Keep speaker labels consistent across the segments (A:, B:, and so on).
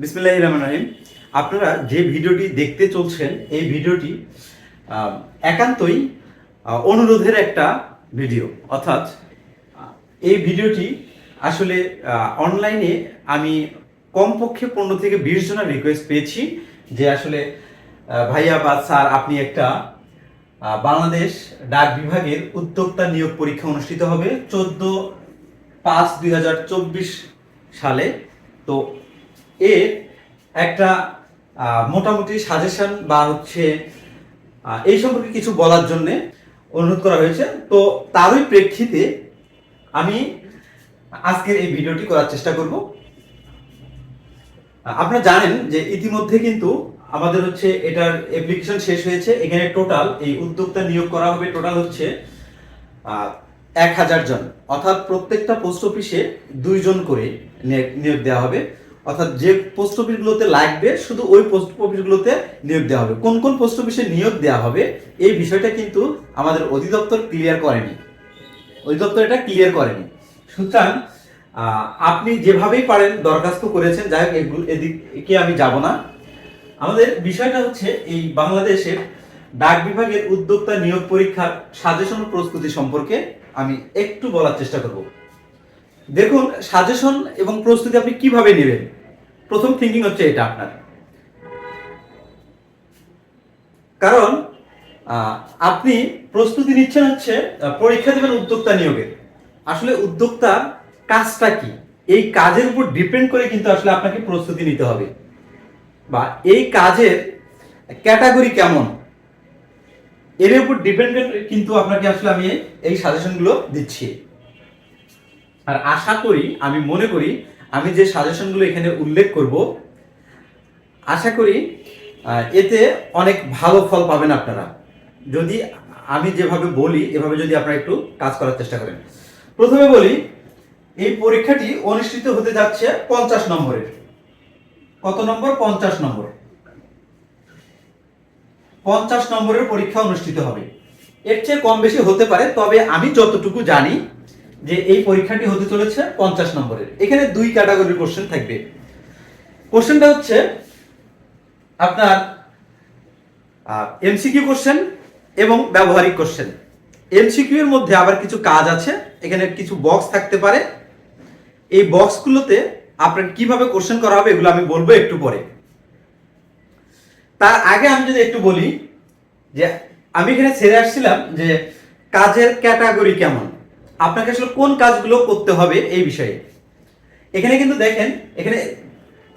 A: বিসমিল্লাহ রহমান রহিম। আপনারা যে ভিডিওটি দেখতে চলছেন, এই ভিডিওটি একান্তই অনুরোধের একটা ভিডিও। অর্থাৎ এই ভিডিওটি আসলে অনলাইনে আমি কমপক্ষে পনেরো থেকে বিশ জনের রিকোয়েস্ট পেয়েছি যে আসলে ভাইয়া বা স্যার, আপনি একটা বাংলাদেশ ডাক বিভাগের উদ্যোক্তা নিয়োগ পরীক্ষা অনুষ্ঠিত হবে চোদ্দ পাঁচ দুই সালে। তো এর একটা মোটামুটি সাজেশন বা হচ্ছে এই সম্পর্কে কিছু বলার জন্য অনুরোধ করা হয়েছে। তো তারই প্রেক্ষিতে আমি আজকের এই ভিডিওটি করার চেষ্টা করব। আপনারা জানেন যে ইতিমধ্যে কিন্তু আমাদের হচ্ছে এটার অ্যাপ্লিকেশন শেষ হয়েছে। এখানে টোটাল এই উদ্যোক্তা নিয়োগ করা হবে টোটাল হচ্ছে এক হাজার জন। অর্থাৎ প্রত্যেকটা পোস্ট অফিসে দুইজন করে নিয়োগ দেওয়া হবে। অর্থাৎ যে পোস্ট অফিসগুলোতে লাগবে, শুধু ওই পোস্ট অফিসগুলোতে নিয়োগ দেওয়া হবে। কোন কোন পোস্ট অফিসে নিয়োগ দেওয়া হবে, এই বিষয়টা কিন্তু আমাদের অধিদপ্তর ক্লিয়ার করেনি। অধিদপ্তর এটা ক্লিয়ার করেনি। সুতরাং আপনি যেভাবেই পারেন দরখাস্ত করেছেন, যাই হোক এদিকে আমি যাব না। আমাদের বিষয়টা হচ্ছে এই বাংলাদেশের ডাক বিভাগের উদ্যোক্তা নিয়োগ পরীক্ষার সাজেশন প্রস্তুতি সম্পর্কে আমি একটু বলার চেষ্টা করব। দেখুন সাজেশন এবং প্রস্তুতি আপনি কীভাবে নেবেন? প্রথম থিঙ্কিং হচ্ছে এটা আপনার। কারণ আপনি প্রস্তুতি নিচ্ছেন হচ্ছে পরীক্ষা দেবেন উদ্যোক্তা নিয়োগের আসলে উদ্যোক্তা কাজটা কি? এই কাজের উপর ডিপেন্ড করে কিন্তু আসলে আপনাকে প্রস্তুতি নিতে হবে। বা এই কাজের ক্যাটাগরি কেমন? এর উপর ডিপেন্ডেন্ট কিন্তু আপনাকে আসলে আমি এই সাজেশনগুলো দিচ্ছি। আর আশা করি, আমি মনে করি, আমি যে সাজেশনগুলো এখানে উল্লেখ করব, আশা করি এতে অনেক ভালো ফল পাবেন আপনারা। যদি আমি যেভাবে বলি, এভাবে যদি আপনারা একটু কাজ করার চেষ্টা করেন। প্রথমে বলি, এই পরীক্ষাটি অনুষ্ঠিত হতে যাচ্ছে পঞ্চাশ নম্বরের। কত নম্বর? পঞ্চাশ নম্বর। পঞ্চাশ নম্বরের পরীক্ষা অনুষ্ঠিত হবে। এর চেয়ে কম বেশি হতে পারে, তবে আমি যতটুকু জানি যে এই পরীক্ষাটি হতে চলেছে পঞ্চাশ নম্বরের। এখানে দুই ক্যাটাগরির কোশ্চেন থাকবে। কোশ্চেনটা হচ্ছে আপনার এমসিকিউ কোশ্চেন এবং ব্যবহারিক কোশ্চেন এমসিকিউ এর মধ্যে আবার কিছু কাজ আছে, এখানে কিছু বক্স থাকতে পারে। এই বক্সগুলোতে আপনার কীভাবে কোশ্চেন করা হবে এগুলো আমি বলব একটু পরে। তার আগে আমি যদি একটু বলি যে, আমি এখানে ছেড়ে আসছিলাম যে কাজের ক্যাটাগরি কেমন? আপনাকে আসলে কোন কাজগুলো করতে হবে এই বিষয়ে। এখানে কিন্তু দেখেন, এখানে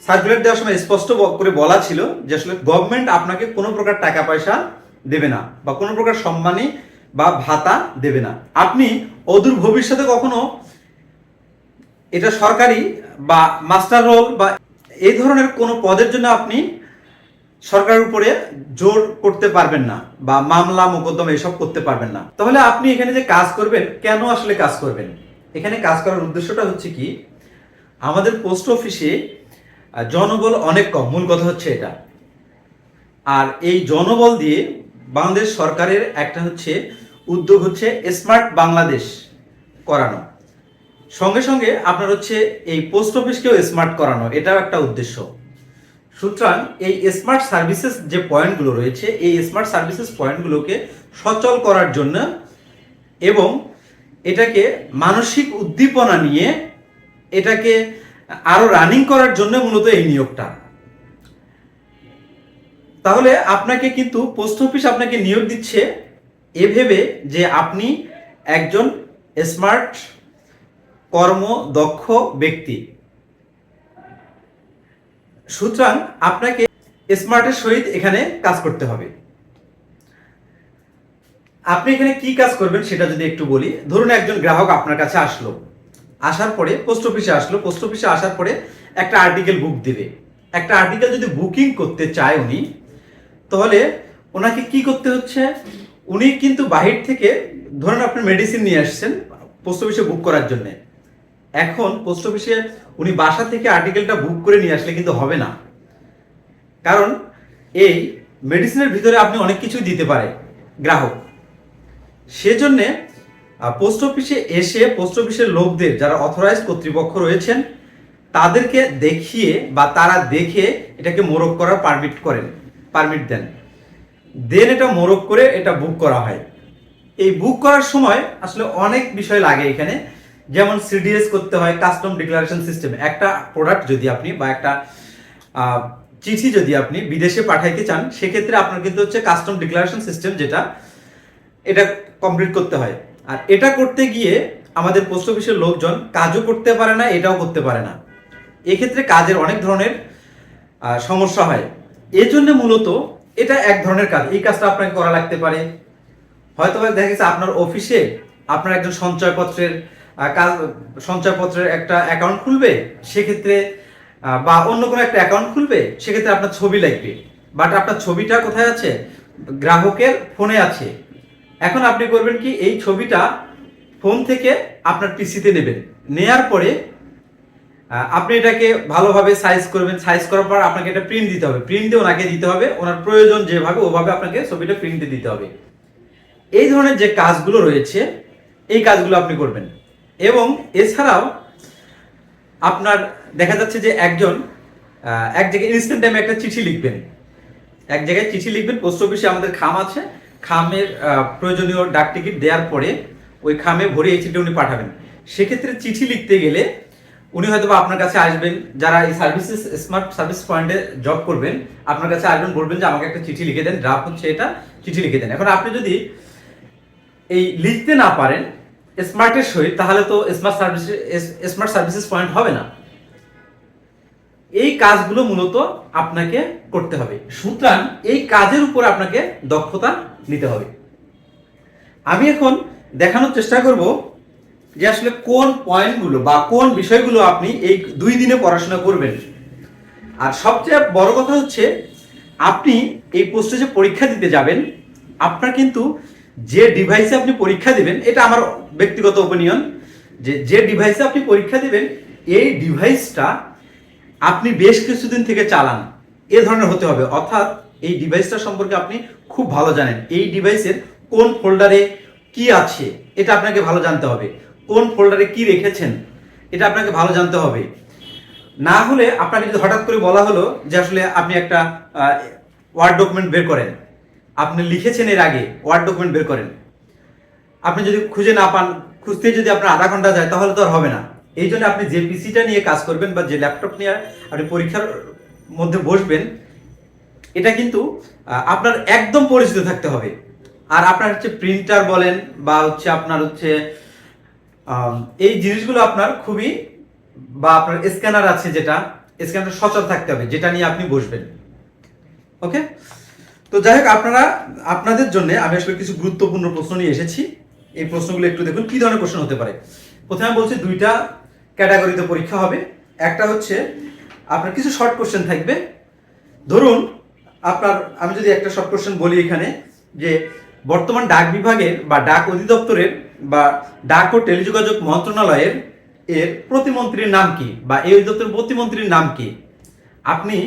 A: সার্কুলার দেওয়ার সময় স্পষ্ট করে বলা ছিল যে আসলে গভর্নমেন্ট আপনাকে কোনো প্রকার টাকা পয়সা দেবে না বা কোনো প্রকার সম্মানী বা ভাতা দেবে না। আপনি অদূর ভবিষ্যতে কখনো এটা সরকারি বা মাস্টার রোল বা এই ধরনের কোনো পদের জন্য আপনি সরকারের উপরে জোর করতে পারবেন না বা মামলা, মোকদ্দমা এসব করতে পারবেন না। তাহলে আপনি এখানে যে কাজ করবেন, কেন আসলে কাজ করবেন? এখানে কাজ করার উদ্দেশ্যটা হচ্ছে কি, আমাদের পোস্ট অফিসে জনবল অনেক কম, মূল কথা হচ্ছে এটা। আর এই জনবল দিয়ে বাংলাদেশ সরকারের একটা হচ্ছে, উদ্যোগ হচ্ছে স্মার্ট বাংলাদেশ করানো। সঙ্গে সঙ্গে আপনার হচ্ছে এই পোস্ট অফিসকেও স্মার্ট করানো, এটাও একটা উদ্দেশ্য। সুতরাং এই স্মার্ট সার্ভিসেস যে পয়েন্টগুলো রয়েছে, এই স্মার্ট সার্ভিসেস পয়েন্টগুলোকে সচল করার জন্য এবং এটাকে মানসিক উদ্দীপনা নিয়ে এটাকে আরও রানিং করার জন্য মূলত এই নিয়োগটা। তাহলে আপনাকে কিন্তু পোস্ট অফিস আপনাকে নিয়োগ দিচ্ছে এ ভেবে যে আপনি একজন স্মার্ট কর্মদক্ষ ব্যক্তি। সুতরাং আপনাকে স্মার্টের সহিত এখানে কাজ করতে হবে। আপনি এখানে কি কাজ করবেন সেটা যদি একটু বলি, ধরুন একজন গ্রাহক আপনার কাছে আসলো, আসার পরে পোস্ট অফিসে আসলো, পোস্ট অফিসে আসার পরে একটা আর্টিকেল বুক দেবে। একটা আর্টিকেল যদি বুকিং করতে চায় উনি, তাহলে ওনাকে কি করতে হচ্ছে? উনি কিন্তু বাহির থেকে, ধরুন আপনি মেডিসিন নিয়ে আসছেন, পোস্ট অফিসে বুক করার জন্য। এখন পোস্ট অফিসে উনি বাসা থেকে আর্টিকেলটা বুক করে নিয়ে আসলে কিন্তু হবে না। কারণ এই মেডিসিনের ভিতরে আপনি অনেক কিছুই দিতে পারে গ্রাহক। সেজন্যে পোস্ট অফিসে এসে পোস্ট অফিসের লোকদের যারা অথরাইজ কর্তৃপক্ষ রয়েছেন, তাদেরকে দেখিয়ে বা তারা দেখে এটাকে মোরক করার পারমিট করেন পারমিট দেন। দেন এটা মোরক করে এটা বুক করা হয়। এই বুক করার সময় আসলে অনেক বিষয় লাগে এখানে। যেমন সিডিএস করতে হয় কাস্টম ডিক্লারেশন সিস্টেম একটা প্রোডাক্ট যদি আপনি বা একটা চিঠি যদি আপনি বিদেশে পাঠাইতে চান, সেক্ষেত্রে আপনার কিন্তু হচ্ছে কাস্টম ডিক্লারেশন সিস্টেম যেটা, এটা কমপ্লিট করতে হয়। আর এটা করতে গিয়ে আমাদের পোস্ট অফিসের লোকজন কাজও করতে পারে না, এটাও করতে পারে না। এক্ষেত্রে কাজের অনেক ধরনের সমস্যা হয়। এই জন্য মূলত এটা এক ধরনের কাজ। এই কাজটা আপনাকে করা লাগতে পারে। হয়তো দেখা গেছে আপনার অফিসে আপনার একজন সঞ্চয়পত্রের সঞ্চয়পত্রের একটা অ্যাকাউন্ট খুলবে, সেক্ষেত্রে বা অন্য কোনো একটা অ্যাকাউন্ট খুলবে, সেক্ষেত্রে আপনার ছবি লাগবে। বাট আপনার ছবিটা কোথায় আছে? গ্রাহকের ফোনে আছে। এখন আপনি করবেন কি, এই ছবিটা ফোন থেকে আপনার পিসিতে নেবেন। নেয়ার পরে আপনি এটাকে ভালোভাবে সাইজ করবেন। সাইজ করার পর আপনাকে এটা প্রিন্ট দিতে হবে। প্রিন্ট দিয়ে ওনাকে দিতে হবে। ওনার প্রয়োজন যেভাবে, ওভাবে আপনাকে ছবিটা প্রিন্টে দিতে হবে। এই ধরনের যে কাজগুলো রয়েছে, এই কাজগুলো আপনি করবেন। এবং এছাড়াও আপনার দেখা যাচ্ছে যে একজন এক জায়গায় ইনস্ট্যান্ট টাইমে একটা চিঠি লিখবেন। এক জায়গায় চিঠি লিখবেন পোস্ট অফিসে আমাদের খাম আছে। খামের প্রয়োজনীয় ডাক টিকিট দেওয়ার পরে ওই খামে ভরে এই চিঠি উনি পাঠাবেন। সেক্ষেত্রে চিঠি লিখতে গেলে উনি হয়তো বা আপনার কাছে আসবেন, যারা এই সার্ভিসেস স্মার্ট সার্ভিস পয়েন্টে জব করবেন, আপনার কাছে আসবেন, বলবেন যে আমাকে একটা চিঠি লিখে দেন ড্রাফট হচ্ছে এটা, চিঠি লিখে দেন। এখন আপনি যদি এই লিখতে না পারেন স্মার্টের সহিত, তাহলে তো smart service smart services point হবে না। এই কাজগুলো মূলত আপনাকে করতে হবে। সুতরাং এই কাজের উপর আপনাকে দক্ষতা নিতে হবে। আমি এখন দেখানোর চেষ্টা করব যে আসলে কোন পয়েন্টগুলো বা কোন বিষয়গুলো আপনি এই দুই দিনে পড়াশোনা করবেন। আর সবচেয়ে বড় কথা হচ্ছে, আপনি এই পোস্টে যে পরীক্ষা দিতে যাবেন, আপনার কিন্তু যে ডিভাইসে আপনি পরীক্ষা দিবেন, এটা আমার ব্যক্তিগত ওপিনিয়ন যে যে ডিভাইসে আপনি পরীক্ষা দিবেন, এই ডিভাইসটা আপনি বেশ কিছুদিন থেকে চালান। এ ধরনের হতে হবে। অর্থাৎ এই ডিভাইসটা সম্পর্কে আপনি খুব ভালো জানেন। এই ডিভাইসের কোন ফোল্ডারে কি আছে, এটা আপনাকে ভালো জানতে হবে। কোন ফোল্ডারে কি রেখেছেন, এটা আপনাকে ভালো জানতে হবে। না হলে আপনাকে যদি হঠাৎ করে বলা হলো যে আসলে আপনি একটা ওয়ার্ড ডকুমেন্ট বের করেন আপনি লিখেছেন এর আগে ওয়ার্ড ডকুমেন্ট বের করেন। আপনি যদি খুঁজে না পান, খুঁজতে যদি আপনার আধা ঘণ্টা যায়, তাহলে তো আর হবে না। এই জন্য আপনি যে পিসিটা নিয়ে কাজ করবেন বা যে ল্যাপটপ নিয়ে আপনি পরীক্ষার মধ্যে বসবেন, এটা কিন্তু আপনার একদম পরিচিত থাকতে হবে। আর আপনার হচ্ছে প্রিন্টার বলেন বা হচ্ছে আপনার হচ্ছে এই জিনিসগুলো আপনার খুবই, বা আপনার স্ক্যানার আছে যেটা স্ক্যানার সচল থাকতে হবে, যেটা নিয়ে আপনি বসবেন। ওকে তো যাই হোক, আপনারা, আপনাদের জন্য আমি আসলে কিছু গুরুত্বপূর্ণ প্রশ্ন নিয়ে এসেছি। এই প্রশ্নগুলো একটু দেখুন, কি ধরনের প্রশ্ন হতে পারে? প্রথমে আমি বলছি, দুইটা ক্যাটাগরিতে পরীক্ষা হবে। একটা হচ্ছে, আপনার কিছু শর্ট কোশ্চেন থাকবে। ধরুন, আপনার, আমি যদি একটা শর্ট কোশ্চেন বলি এখানে, যে বর্তমান ডাক বিভাগের বা ডাক অধিদপ্তরের বা ডাক ও টেলিযোগাযোগ মন্ত্রণালয়ের এর প্রতিমন্ত্রীর নাম কি? বা এই অধিদপ্তরের প্রতিমন্ত্রীর নাম কি? আপনি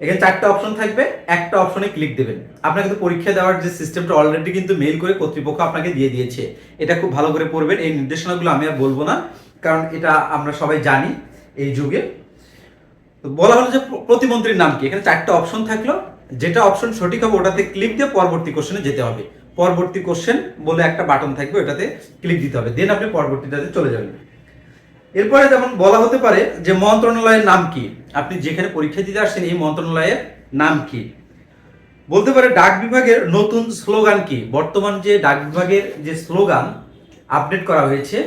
A: এখানে চারটা অপশন থাকবে, একটা অপশনে ক্লিক দেবেন। আপনাকে কিন্তু পরীক্ষা দেওয়ার যে সিস্টেমটা অলরেডি কিন্তু মেইল করে কর্তৃপক্ষ আপনাকে দিয়ে দিয়েছে। এটা খুব ভালো করে পড়বেন, এই নির্দেশনাগুলো আমি আর বলব না, কারণ এটা আমরা সবাই জানি এই যুগে। তো বলা হলো যে প্রতিমন্ত্রীর নাম কি? এখানে চারটা অপশন থাকল। যেটা অপশন সঠিক হবে ওটাতে ক্লিক দিয়ে পরবর্তী কোশ্চেনে যেতে হবে। পরবর্তী কোশ্চেন বলে একটা বাটন থাকবে, ওটাতে ক্লিক দিতে হবে। দেন আপনি পরবর্তীটাতে চলে যাবেন। এরপরে যেমন বলা হতে পারে যে মন্ত্রণালয়ের নাম কি? যেখানে পরীক্ষা দিতে আসছেন, এই মন্ত্রণালয়ের নাম কি? বলতে পারে ডাক বিভাগের নতুন স্লোগান কি? বর্তমান যে ডাক বিভাগের যে স্লোগান আপডেট করা হয়েছে,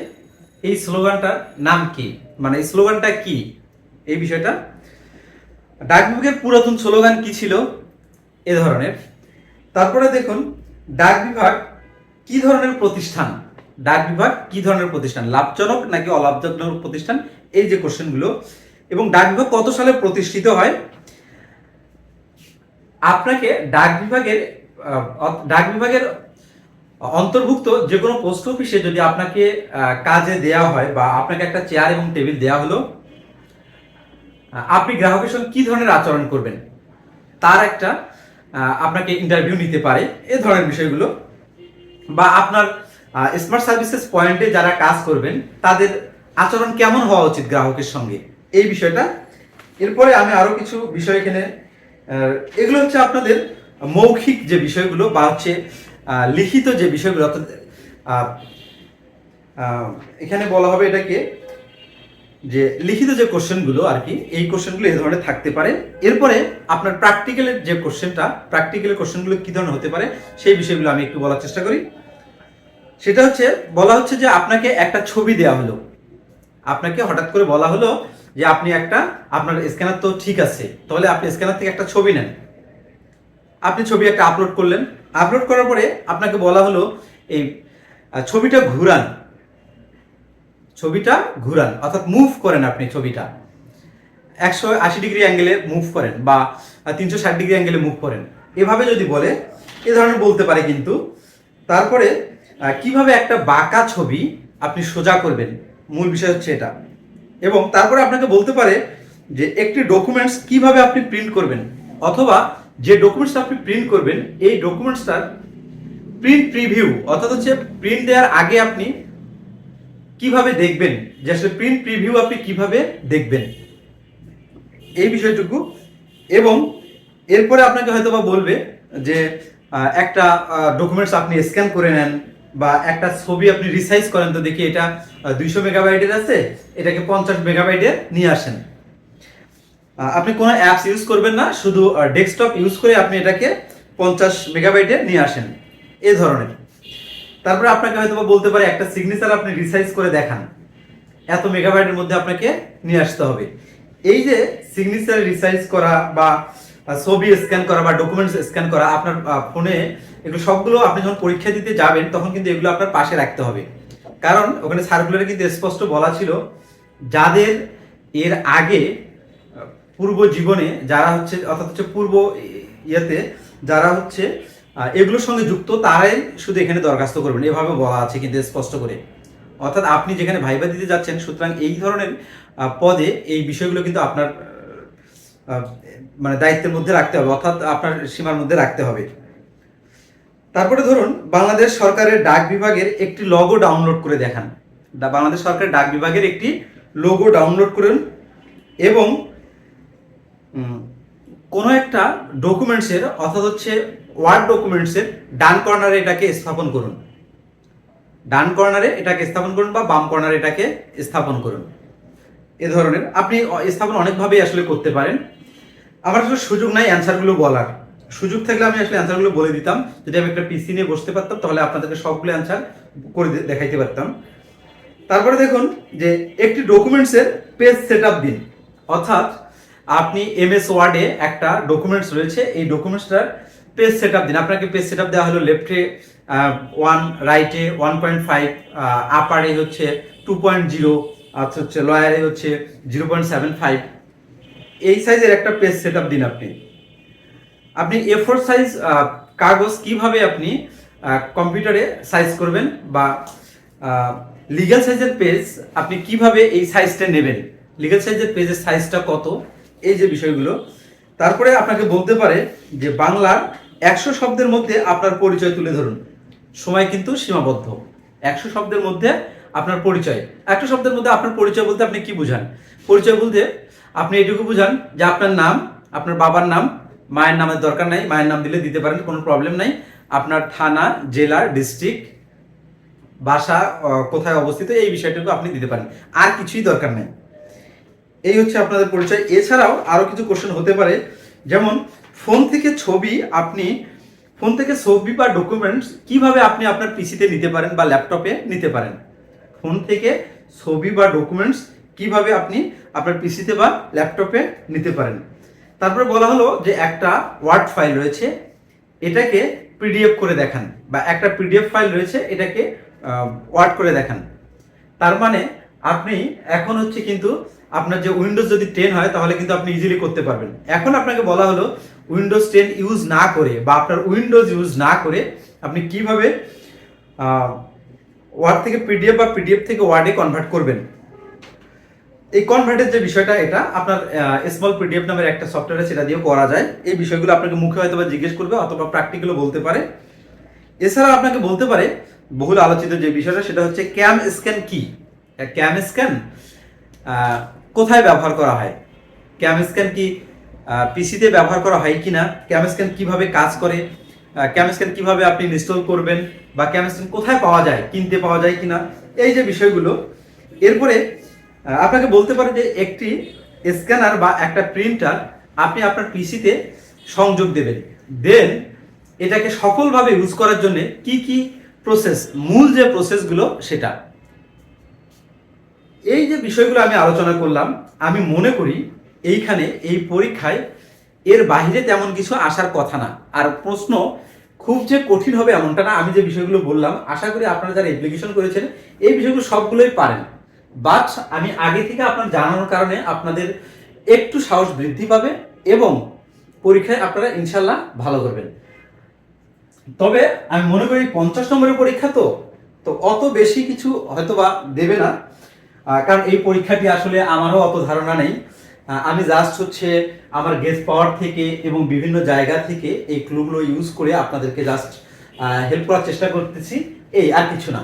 A: এই স্লোগানটার নাম কি? মানে এই স্লোগানটা কি? এই বিষয়টা। ডাক বিভাগের পুরাতন স্লোগান কি ছিল? এ ধরনের। তারপরে দেখুন, ডাক বিভাগ কি ধরনের প্রতিষ্ঠান? ডাক বিভাগ কি ধরনের প্রতিষ্ঠান? লাভজনক নাকি অলাভজনক প্রতিষ্ঠান? এই যে কোশ্চেনগুলো এবং ডাক বিভাগ কত সালে প্রতিষ্ঠিত হয়? আপনাকে ডাক বিভাগের ডাক বিভাগের অন্তর্ভুক্ত যে কোনো পোস্ট অফিসে যদি আপনাকে কাজে দেয়া হয় বা আপনাকে একটা চেয়ার এবং টেবিল দেয়া হলো আপনি গ্রাহকের সঙ্গে কি ধরনের আচরণ করবেন? তার একটা আপনাকে ইন্টারভিউ নিতে পারে, এ ধরনের বিষয়গুলো। বা আপনার স্মার্ট সার্ভিসেস পয়েন্টে যারা কাজ করবেন, তাদের আচরণ কেমন হওয়া উচিত গ্রাহকের সঙ্গে? এই বিষয়টা। এরপরে আমি আরও কিছু বিষয় এখানে এগুলো হচ্ছে আপনাদের মৌখিক যে বিষয়গুলো বা হচ্ছে লিখিত যে বিষয়গুলো, অর্থাৎ এখানে বলা হবে এটাকে যে লিখিত যে কোশ্চেনগুলো আর কি, এই কোশ্চেনগুলো এই ধরনের থাকতে পারে। এরপরে আপনার প্র্যাকটিক্যালের যে কোশ্চেনটা প্র্যাকটিক্যালের কোশ্চেনগুলো কি ধরনের হতে পারে, সেই বিষয়গুলো আমি একটু বলার চেষ্টা করি। সেটা হচ্ছে, বলা হচ্ছে যে আপনাকে একটা ছবি দেওয়া হলো। আপনাকে হঠাৎ করে বলা হলো যে আপনি একটা, আপনার স্ক্যানার তো ঠিক আছে, তাহলে আপনি স্ক্যানার থেকে একটা ছবি নেন। আপনি ছবি একটা আপলোড করলেন। আপলোড করার পরে আপনাকে বলা হলো, এই ছবিটা ঘুরান। ছবিটা ঘুরান, অর্থাৎ মুভ করেন আপনি ছবিটা। একশো আশি ডিগ্রি অ্যাঙ্গেলে মুভ করেন বা তিনশো ষাট ডিগ্রি অ্যাঙ্গেলে মুভ করেন। এভাবে যদি বলে, এ ধরনের বলতে পারে কিন্তু, তারপরে কীভাবে একটা বাঁকা ছবি আপনি সোজা করবেন? মূল বিষয় হচ্ছে এটা। এবং তারপরে আপনাকে বলতে পারে যে একটি ডকুমেন্টস কীভাবে আপনি প্রিন্ট করবেন, অথবা যে ডকুমেন্টস আপনি প্রিন্ট করবেন, এই ডকুমেন্টসটার প্রিন্ট প্রিভিউ অর্থাৎ হচ্ছে প্রিন্ট দেওয়ার আগে আপনি কীভাবে দেখবেন, যে আসলে প্রিন্ট প্রিভিউ আপনি কীভাবে দেখবেন। এই বিষয়টুকু। এবং এরপরে আপনাকে হয়তো বা বলবে যে একটা ডকুমেন্টস আপনি স্ক্যান করে নেন বা একটা ছবি আপনি রিসাইজ করেন, তো দেখি এটা দুইশো মেগাবাইটের আছে, এটাকে পঞ্চাশ মেগাবাইটে নিয়ে আসেন। আপনি কোনো অ্যাপস ইউজ করবেন না, শুধু ডেস্কটপ ইউজ করে আপনি এটাকে পঞ্চাশ মেগাবাইটে নিয়ে আসেন, এ ধরনের। তারপরে আপনাকে হয়তো বলতে পারে, একটা সিগনেচার আপনি রিসাইজ করে দেখান, এত মেগাবাইটের মধ্যে আপনাকে নিয়ে আসতে হবে। এই যে সিগনেচার রিসাইজ করা বা ছবি স্ক্যান করা বা ডকুমেন্টস স্ক্যান করা আপনার ফোনে এগুলো সবগুলো আপনি যখন পরীক্ষা দিতে যাবেন, তখন কিন্তু এগুলো আপনার পাশে রাখতে হবে। কারণ ওখানে সার্কুলারে কিন্তু স্পষ্ট বলা ছিল, যাদের এর আগে, পূর্ব জীবনে যারা হচ্ছে, অর্থাৎ হচ্ছে পূর্ব ইয়েতে যারা হচ্ছে এগুলোর সঙ্গে যুক্ত, তারাই শুধু এখানে দরখাস্ত করবেন। এভাবে বলা আছে কিন্তু স্পষ্ট করে। অর্থাৎ আপনি যেখানে ভাইবা দিতে যাচ্ছেন, সুতরাং এই ধরনের পদে এই বিষয়গুলো কিন্তু আপনার মানে দায়িত্বের মধ্যে রাখতে হবে, অর্থাৎ আপনার সীমার মধ্যে রাখতে হবে। তারপরে ধরুন, বাংলাদেশ সরকারের ডাক বিভাগের একটি লগো ডাউনলোড করে দেখান। বাংলাদেশ সরকারের ডাক বিভাগের একটি লোগো ডাউনলোড করুন এবং কোনো একটা ডকুমেন্টসের অর্থাৎ হচ্ছে ওয়ার্ড ডকুমেন্টসের ডান কর্নারে এটাকে স্থাপন করুন। ডান কর্নারে এটাকে স্থাপন করুন বা বাম কর্নারে এটাকে স্থাপন করুন। এ ধরনের, আপনি স্থাপন অনেকভাবেই আসলে করতে পারেন। আমার আসলে সুযোগ নাই অ্যান্সারগুলো বলার। সুযোগ থাকলে আমি আসলে অ্যান্সারগুলো বলে দিতাম। যদি আমি একটা পিসি নিয়ে বসতে পারতাম, তাহলে আপনাদেরকে সবগুলো অ্যান্সার করে দেখাইতে পারতাম। তারপরে দেখুন যে একটি ডকুমেন্টসের পেজ সেট আপ দিন। অর্থাৎ আপনি এম এমএস ওয়ার্ডে একটা ডকুমেন্টস রয়েছে, এই ডকুমেন্টসটার পেজ সেট আপ দিন। আপনাকে পেজ সেট আপ দেওয়া হলো লেফটে ওয়ান রাইটে ওয়ান পয়েন্ট ফাইভ আপারে হচ্ছে টু পয়েন্ট জিরো আচ্ছা হচ্ছে লয়ারে হচ্ছে জিরো পয়েন্ট সেভেন ফাইভ এই সাইজের একটা পেজ সেট দিন আপনি। আপনি এ ফোর সাইজ কাগজ কীভাবে আপনি কম্পিউটারে সাইজ করবেন বা লিগ্যাল সাইজের পেজ আপনি কীভাবে এই সাইজটা নেবেন? লিগ্যাল সাইজের পেজের সাইজটা কত? এই যে বিষয়গুলো। তারপরে আপনাকে বলতে পারে যে বাংলার একশো শব্দের মধ্যে আপনার পরিচয় তুলে ধরুন। সময় কিন্তু সীমাবদ্ধ। একশো শব্দের মধ্যে আপনার পরিচয়। একশো শব্দের মধ্যে আপনার পরিচয় বলতে আপনি কি বুঝান? পরিচয় বলতে আপনি এটুকু বুঝান যে আপনার নাম, আপনার বাবার নাম, মায়ের নামের দরকার নাই, মায়ের নাম দিলে দিতে পারেন, কোনো প্রবলেম নাই। আপনার থানা জেলা ডিস্ট্রিক্ট বাসা কোথায় অবস্থিত, এই বিষয়টুকু আপনি দিতে পারেন। আর কিছুই দরকার নেই। এই হচ্ছে আপনাদের পরিচয়। এছাড়াও আরও কিছু কোশ্চেন হতে পারে। যেমন ফোন থেকে ছবি আপনি ফোন থেকে ছবি বা ডকুমেন্টস কীভাবে আপনি আপনার পিসিতে নিতে পারেন বা ল্যাপটপে নিতে পারেন? ফোন থেকে ছবি বা ডকুমেন্টস কীভাবে আপনি আপনার পিসিতে বা ল্যাপটপে নিতে পারেন। তারপরে বলা হলো যে একটা ওয়ার্ড ফাইল রয়েছে, এটাকে পিডিএফ করে দেখান বা একটা পিডিএফ ফাইল রয়েছে, এটাকে ওয়ার্ড করে দেখান। তার মানে আপনি এখন হচ্ছে কিন্তু আপনার যে উইন্ডোজ যদি টেন হয়, তাহলে কিন্তু আপনি ইজিলি করতে পারবেন। এখন আপনাকে বলা হলো উইন্ডোজ টেন ইউজ না করে বা আপনার উইন্ডোজ ইউজ না করে আপনি কীভাবে ওয়ার্ড থেকে পিডিএফ বা পিডিএফ থেকে ওয়ার্ডে কনভার্ট করবেন। এই কনভার্টের যে বিষয়টা, এটা আপনার স্মল পিডিএফ নামের একটা সফটওয়্যার সেটা দিয়েও করা যায়। এই বিষয়গুলো আপনাকে মুখে হয়তো বা জিজ্ঞেস করবে অথবা প্র্যাকটিক্যালও বলতে পারে। এছাড়া আপনাকে বলতে পারে, বহুল আলোচিত যে বিষয়টা, সেটা হচ্ছে ক্যাম স্ক্যান কি? ক্যাম স্ক্যান কোথায় ব্যবহার করা হয়? ক্যাম স্ক্যান কি পিসিতে ব্যবহার করা হয় কি না ক্যাম স্ক্যান কীভাবে কাজ করে? ক্যাম স্ক্যান কীভাবে আপনি ইনস্টল করবেন? বা ক্যাম স্ক্যান কোথায় পাওয়া যায়, কিনতে পাওয়া যায় কিনা? এই যে বিষয়গুলো, এরপরে আপনাকে বলতে পারে যে একটি স্ক্যানার বা একটা প্রিন্টার আপনি আপনার পিসিতে সংযোগ দেবেন। দেন এটাকে সফলভাবে ইউজ করার জন্য কি কি প্রসেস মূল যে প্রসেসগুলো সেটা। এই যে বিষয়গুলো আমি আলোচনা করলাম, আমি মনে করি এইখানে এই পরীক্ষায় এর বাইরে তেমন কিছু আসার কথা না। আর প্রশ্ন খুব যে কঠিন হবে এমনটা না, আমি যে বিষয়গুলো বললাম, আশা করি আপনারা যারা অ্যাপ্লিকেশন করেছেন, এই বিষয়গুলো সবগুলোই পারেন। বাট আমি আগে থেকে আপনার জানানোর কারণে আপনাদের একটু সাহস বৃদ্ধি পাবে এবং পরীক্ষায় আপনারা ইনশাল্লাহ ভালো করবেন। তবে আমি মনে করি পঞ্চাশ নম্বরের পরীক্ষা তো তো অত বেশি কিছু হয়তো বা দেবে না। কারণ এই পরীক্ষাটি আসলে আমারও অত ধারণা নেই। আমি জাস্ট হচ্ছে আমার গেস্ট পাওয়ার থেকে এবং বিভিন্ন জায়গা থেকে এই ক্লুগুলো ইউজ করে আপনাদেরকে জাস্ট হেল্প করার চেষ্টা করতেছি। এই আর কিছু না।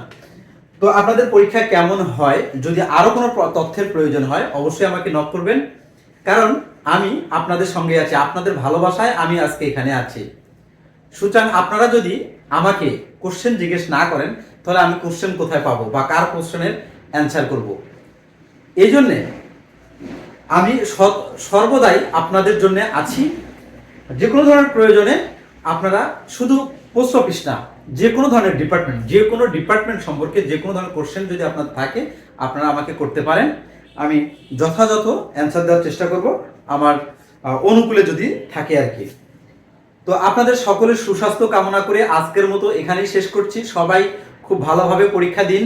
A: তো আপনাদের পরীক্ষা কেমন হয়? যদি আরও কোনো তথ্যের প্রয়োজন হয়, অবশ্যই আমাকে নক করবেন। কারণ আমি আপনাদের সঙ্গে আছি, আপনাদের ভালোবাসায় আমি আজকে এখানে আছি। সুতরাং আপনারা যদি আমাকে কোশ্চেন জিজ্ঞেস না করেন, তাহলে আমি কোশ্চেন কোথায় পাবো বা কার কোশ্চেনের অ্যান্সার করব? এই জন্যে আমি সর্বদাই আপনাদের জন্য আছি। যে কোনো ধরনের প্রয়োজনে আপনারা শুধু পোস্ট অফিস না যে কোনো ধরনের ডিপার্টমেন্ট যে কোনো ডিপার্টমেন্ট সম্পর্কে যে কোনো ধরনের কোশ্চেন যদি আপনার থাকে, আপনারা আমাকে করতে পারেন। আমি যথাযথ অ্যান্সার দেওয়ার চেষ্টা করব, আমার অনুকূলে যদি থাকে আর কি। তো আপনাদের সকলের সুস্বাস্থ্য কামনা করে আজকের মতো এখানেই শেষ করছি। সবাই খুব ভালোভাবে পরীক্ষা দিন।